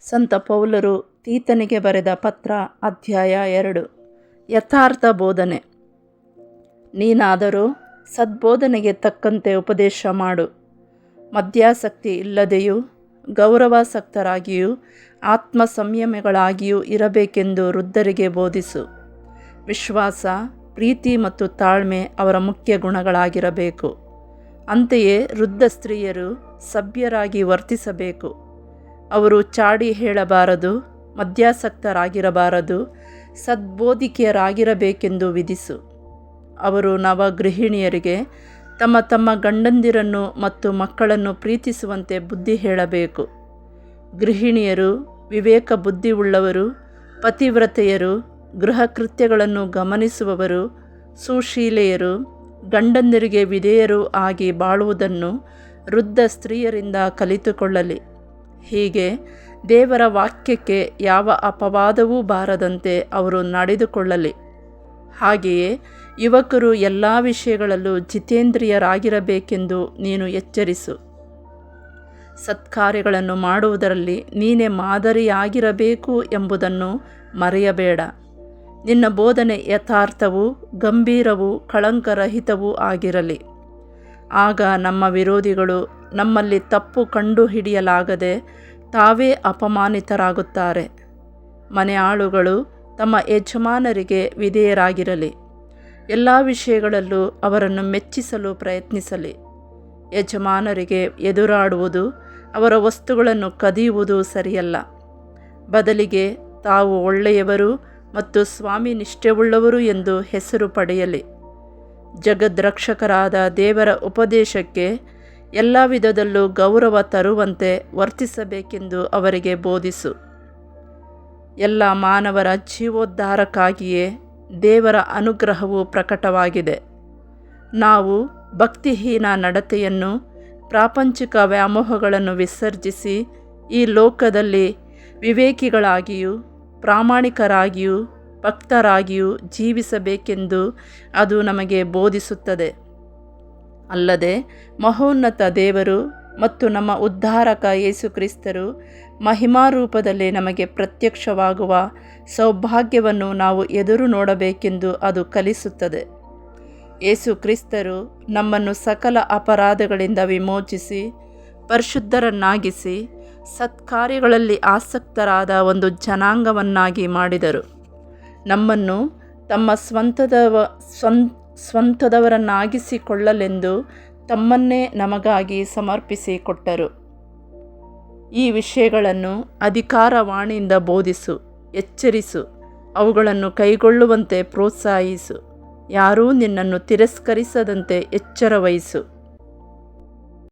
ಸಂತ ಪೌಲರು ತೀತನಿಗೆ ಬರೆದ ಪತ್ರ ಅಧ್ಯಾಯ ಎರಡು. ಯಥಾರ್ಥ ಬೋಧನೆ. ನೀನಾದರೂ ಸದ್ಬೋಧನೆಗೆ ತಕ್ಕಂತೆ ಉಪದೇಶ ಮಾಡು. ಮದ್ಯಾಸಕ್ತಿ ಇಲ್ಲದೆಯೂ ಗೌರವಾಸಕ್ತರಾಗಿಯೂ ಆತ್ಮ ಸಂಯಮಗಳಾಗಿಯೂ ಇರಬೇಕೆಂದು ವೃದ್ಧರಿಗೆ ಬೋಧಿಸು. ವಿಶ್ವಾಸ, ಪ್ರೀತಿ ಮತ್ತು ತಾಳ್ಮೆ ಅವರ ಮುಖ್ಯ ಗುಣಗಳಾಗಿರಬೇಕು. ಅಂತೆಯೇ ವೃದ್ಧ ಸ್ತ್ರೀಯರು ಸಭ್ಯರಾಗಿ ವರ್ತಿಸಬೇಕು. ಅವರು ಚಾಡಿ ಹೇಳಬಾರದು, ಮದ್ಯಾಸಕ್ತರಾಗಿರಬಾರದು, ಸದ್ಬೋಧಿಕೆಯರಾಗಿರಬೇಕೆಂದು ವಿಧಿಸು. ಅವರು ನವಗೃಹಿಣಿಯರಿಗೆ ತಮ್ಮ ತಮ್ಮ ಗಂಡಂದಿರನ್ನು ಮತ್ತು ಮಕ್ಕಳನ್ನು ಪ್ರೀತಿಸುವಂತೆ ಬುದ್ಧಿ ಹೇಳಬೇಕು. ಗೃಹಿಣಿಯರು, ವಿವೇಕ ಬುದ್ಧಿಯುಳ್ಳವರು, ಪತಿವ್ರತೆಯರು, ಗೃಹ ಕೃತ್ಯಗಳನ್ನು ಗಮನಿಸುವವರು, ಸುಶೀಲೆಯರು, ಗಂಡಂದಿರಿಗೆ ವಿಧೇಯರು ಆಗಿ ಬಾಳುವುದನ್ನು ವೃದ್ಧ ಸ್ತ್ರೀಯರಿಂದ ಕಲಿತುಕೊಳ್ಳಲಿ. ಹೀಗೆ ದೇವರ ವಾಕ್ಯಕ್ಕೆ ಯಾವ ಅಪವಾದವೂ ಬಾರದಂತೆ ಅವರು ನಡೆದುಕೊಳ್ಳಲಿ. ಹಾಗೆಯೇ ಯುವಕರು ಎಲ್ಲ ವಿಷಯಗಳಲ್ಲೂ ಜಿತೇಂದ್ರಿಯರಾಗಿರಬೇಕೆಂದು ನೀನು ಎಚ್ಚರಿಸು. ಸತ್ಕಾರ್ಯಗಳನ್ನು ಮಾಡುವುದರಲ್ಲಿ ನೀನೇ ಮಾದರಿಯಾಗಿರಬೇಕು ಎಂಬುದನ್ನು ಮರೆಯಬೇಡ. ನಿನ್ನ ಬೋಧನೆ ಯಥಾರ್ಥವೂ ಗಂಭೀರವೂ ಕಳಂಕರಹಿತವೂ ಆಗಿರಲಿ. ಆಗ ನಮ್ಮ ವಿರೋಧಿಗಳು ನಮ್ಮಲ್ಲಿ ತಪ್ಪು ಕಂಡು ಹಿಡಿಯಲಾಗದೆ ತಾವೇ ಅಪಮಾನಿತರಾಗುತ್ತಾರೆ. ಮನೆ ಆಳುಗಳು ತಮ್ಮ ಯಜಮಾನರಿಗೆ ವಿಧೇಯರಾಗಿರಲಿ. ಎಲ್ಲ ವಿಷಯಗಳಲ್ಲೂ ಅವರನ್ನು ಮೆಚ್ಚಿಸಲು ಪ್ರಯತ್ನಿಸಲಿ. ಯಜಮಾನರಿಗೆ ಎದುರಾಡುವುದು, ಅವರ ವಸ್ತುಗಳನ್ನು ಕದಿಯುವುದು ಸರಿಯಲ್ಲ. ಬದಲಿಗೆ ತಾವು ಒಳ್ಳೆಯವರು ಮತ್ತು ಸ್ವಾಮಿ ನಿಷ್ಠೆವುಳ್ಳವರು ಎಂದು ಹೆಸರು ಪಡೆಯಲಿ. ಜಗದ್ರಕ್ಷಕರಾದ ದೇವರ ಉಪದೇಶಕ್ಕೆ ಎಲ್ಲ ವಿಧದಲ್ಲೂ ಗೌರವ ತರುವಂತೆ ವರ್ತಿಸಬೇಕೆಂದು ಅವರಿಗೆ ಬೋಧಿಸು. ಎಲ್ಲ ಮಾನವರ ಜೀವೋದ್ಧಾರಕ್ಕಾಗಿಯೇ ದೇವರ ಅನುಗ್ರಹವು ಪ್ರಕಟವಾಗಿದೆ. ನಾವು ಭಕ್ತಿಹೀನ ನಡತೆಯನ್ನು, ಪ್ರಾಪಂಚಿಕ ವ್ಯಾಮೋಹಗಳನ್ನು ವಿಸರ್ಜಿಸಿ ಈ ಲೋಕದಲ್ಲಿ ವಿವೇಕಿಗಳಾಗಿಯೂ ಪ್ರಾಮಾಣಿಕರಾಗಿಯೂ ಭಕ್ತರಾಗಿಯೂ ಜೀವಿಸಬೇಕೆಂದು ಅದು ನಮಗೆ ಬೋಧಿಸುತ್ತದೆ. ಅಲ್ಲದೆ ಮಹೋನ್ನತ ದೇವರು ಮತ್ತು ನಮ್ಮ ಉದ್ಧಾರಕ ಯೇಸುಕ್ರಿಸ್ತರು ಮಹಿಮಾರೂಪದಲ್ಲಿ ನಮಗೆ ಪ್ರತ್ಯಕ್ಷವಾಗುವ ಸೌಭಾಗ್ಯವನ್ನು ನಾವು ಎದುರು ನೋಡಬೇಕೆಂದು ಅದು ಕಲಿಸುತ್ತದೆ. ಯೇಸು ಕ್ರಿಸ್ತರು ನಮ್ಮನ್ನು ಸಕಲ ಅಪರಾಧಗಳಿಂದ ವಿಮೋಚಿಸಿ, ಪರಿಶುದ್ಧರನ್ನಾಗಿಸಿ, ಸತ್ಕಾರ್ಯಗಳಲ್ಲಿ ಆಸಕ್ತರಾದ ಒಂದು ಜನಾಂಗವನ್ನಾಗಿ ಮಾಡಿದರು. ನಮ್ಮನ್ನು ತಮ್ಮ ಸ್ವಂತದವ, ಸ್ವಂತ, ಸ್ವಂತದವರನ್ನಾಗಿಸಿಕೊಳ್ಳಲೆಂದು ತಮ್ಮನ್ನೇ ನಮಗಾಗಿ ಸಮರ್ಪಿಸಿಕೊಟ್ಟರು ಈ ವಿಷಯಗಳನ್ನು ಅಧಿಕಾರವಾಣಿಯಿಂದ ಬೋಧಿಸು, ಎಚ್ಚರಿಸು, ಅವುಗಳನ್ನು ಕೈಗೊಳ್ಳುವಂತೆ ಪ್ರೋತ್ಸಾಹಿಸು. ಯಾರೂ ನಿನ್ನನ್ನು ತಿರಸ್ಕರಿಸದಂತೆ ಎಚ್ಚರ ವಹಿಸು